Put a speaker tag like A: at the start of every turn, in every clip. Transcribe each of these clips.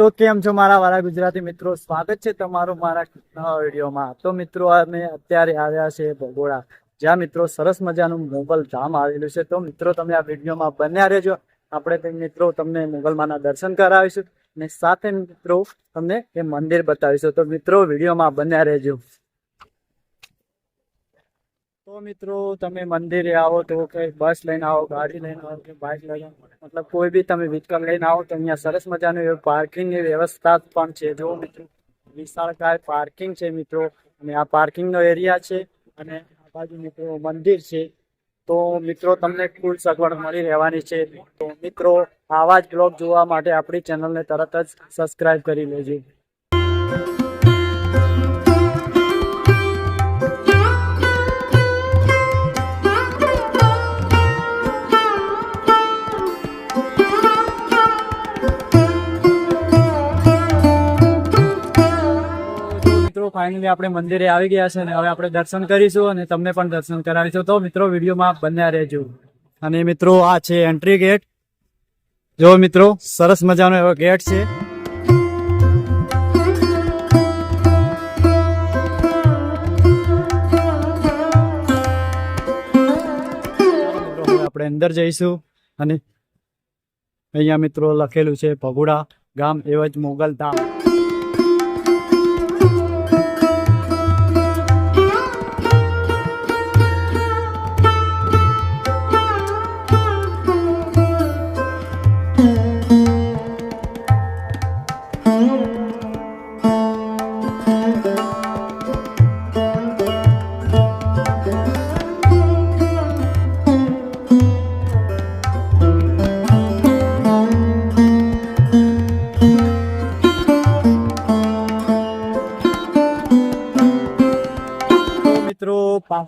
A: તો કેમ છો મારા વાળા ગુજરાતી મિત્રો? સ્વાગત છે તમારું મારા વિડીયોમાં. તો મિત્રો, અમે અત્યારે આવ્યા છે ભગોડા. જ્યાં મિત્રો સરસ મજાનું મોગલ ધામ આવેલું છે. તો મિત્રો, તમે આ વિડીયોમાં બન્યા રહેજો. આપણે મિત્રો તમને મોગલમાના દર્શન કરાવીશું અને સાથે મિત્રો તમને એ મંદિર બતાવીશું. તો મિત્રો, વિડીયોમાં બન્યા રહેજો. તો મિત્રો, તમે મંદિરે આવો તો કે બસ લઈને આવો, ગાડી લઈને આવો કે બાઇક લઈને મતલબ કોઈ બી તમે વ્હીકલ લઈને આવો તો અહીંયા સરસ મજાનું એવું પાર્કિંગની વ્યવસ્થા પણ છે. જો મિત્રો, વિશાળકાય પાર્કિંગ છે મિત્રો. અને આ પાર્કિંગનો એરિયા છે અને આ બાજુ મિત્રો મંદિર છે. તો મિત્રો, તમને ફૂલ સગવડ મળી રહેવાની છે. તો મિત્રો, આવા જ બ્લોગ જોવા માટે આપણી ચેનલને તરત જ સબસ્ક્રાઇબ કરી લેજો. ફાઇનલી આપણે મંદિરે આવી ગયા છે અને હવે આપણે દર્શન કરીશું અને તમને પણ દર્શન કરાવીશું. તો મિત્રો, વિડીયોમાં બન્યા રહેજો. અને મિત્રો, આ છે એન્ટ્રી ગેટ જો મિત્રો, સરસ મજાનો એવો ગેટ છે. આપણે અંદર જઈશું અને અહીંયા મિત્રો લખેલું છે, ભગુડા ગામ એવજ મોગલ ધામ.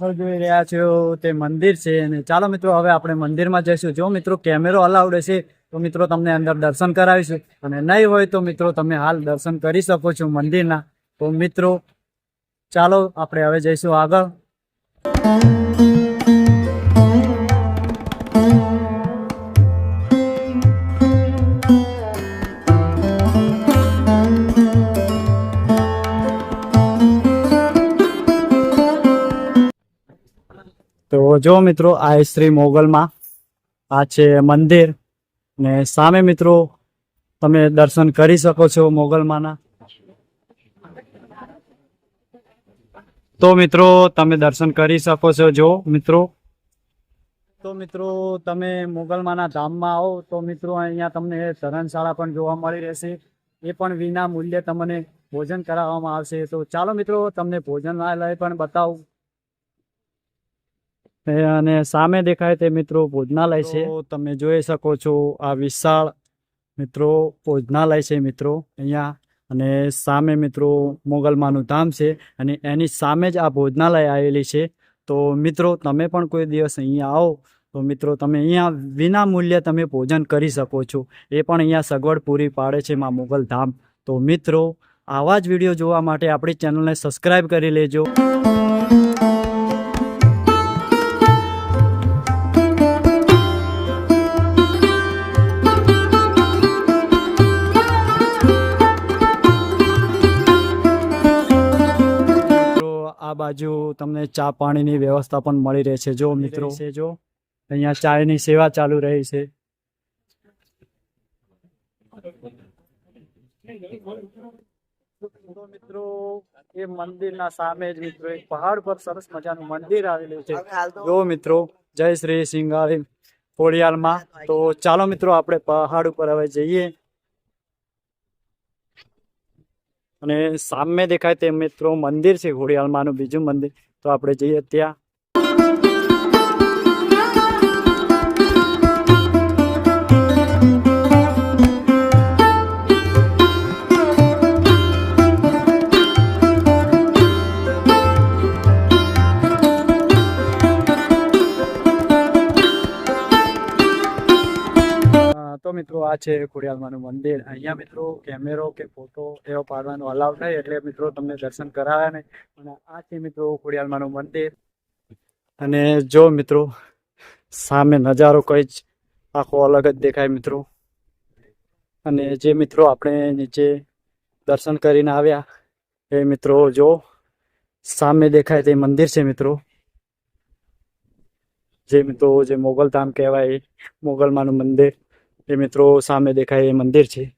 A: પાછળ જોઈ રહ્યા છો, તે મંદિર છે અને ચાલો મિત્રો હવે આપણે મંદિરમાં જઈશું. જો મિત્રો કેમેરો અલાઉડ હશે, તો મિત્રો તમને અંદર દર્શન કરાવીશું. અને નહીં હોય તો મિત્રો તમે હાલ દર્શન કરી શકો છો મંદિરના. તો મિત્રો, ચાલો આપણે હવે જઈશું આગળ. તો જો મિત્રો આ શ્રી મોગલમાં આ છે મંદિર ને સામે મિત્રો તમે દર્શન કરી શકો છો મોગલમાના. તો મિત્રો તમે દર્શન કરી શકો છો જો મિત્રો. તો મિત્રો તમે મોગલમાના ધામમાં આવો તો મિત્રો અહીંયા તમને ધરમશાળા પણ જોવા મળી રહેશે. એ પણ વિના મૂલ્યે તમને ભોજન કરાવવામાં આવશે. તો ચાલો મિત્રો તમને ભોજનાલય પણ બતાવું. અને સામે દેખાય તે મિત્રો ભોજનાલય છે. તમે જોઈ શકો છો આ વિશાળ મિત્રો ભોજનાલય છે મિત્રો અહીંયા. અને સામે મિત્રો મોગલમાનું ધામ છે અને એની સામે જ આ ભોજનાલય આવેલી છે. તો મિત્રો, તમે પણ કોઈ દિવસ અહીંયા આવો. તો મિત્રો, તમે અહીંયા વિના મૂલ્યે તમે ભોજન કરી શકો છો. એ પણ અહીંયા સગવડ પૂરી પાડે છે માં મોગલ ધામ. તો મિત્રો, આવા જ વીડિયો જોવા માટે આપણી ચેનલને સબસ્ક્રાઈબ કરી લેજો. આ બાજુ તમને ચા પાણીની વ્યવસ્થા પણ મળી રહે છે. જો મિત્રો છે જો. અહીંયા ચાયની સેવા ચાલુ રહી છે. મિત્રો એ મંદિરના સામે જ મિત્રો એક પહાડ પર સરસ મજાનું મંદિર આવેલું છે. જો મિત્રો જય શ્રી સિંગાળી ખોડિયારમાં તો ચાલો મિત્રો આપણે પહાડ ઉપર હવે જઈએ. અને સામે દેખાય તે મિત્રો મંદિર છે ઘોડિયાલમાંનું બીજું મંદિર. તો આપણે જઈએ ત્યાં. મિત્રો, આ છે ખોડિયાલમાંનું મંદિર. અહીંયા મિત્રો, કેમેરો કે ફોટો એવો પાડવાનો અલાઉ નહીં એટલે મિત્રો તમને દર્શન કરાવ્યા નહીં. અને આ છે મિત્રો ખોડિયાલમાં મંદિર. અને જો મિત્રો, સામે નજારો કઈ જ આખો અલગ જ દેખાય મિત્રો. અને જે મિત્રો આપણે નીચે દર્શન કરીને આવ્યા, એ મિત્રો જો સામે દેખાય તે મંદિર છે મિત્રો. જે મિત્રો જે મોગલધામ કહેવાય, મોગલમાનું મંદિર. એ મિત્રો સામે દેખાય એ મંદિર છે.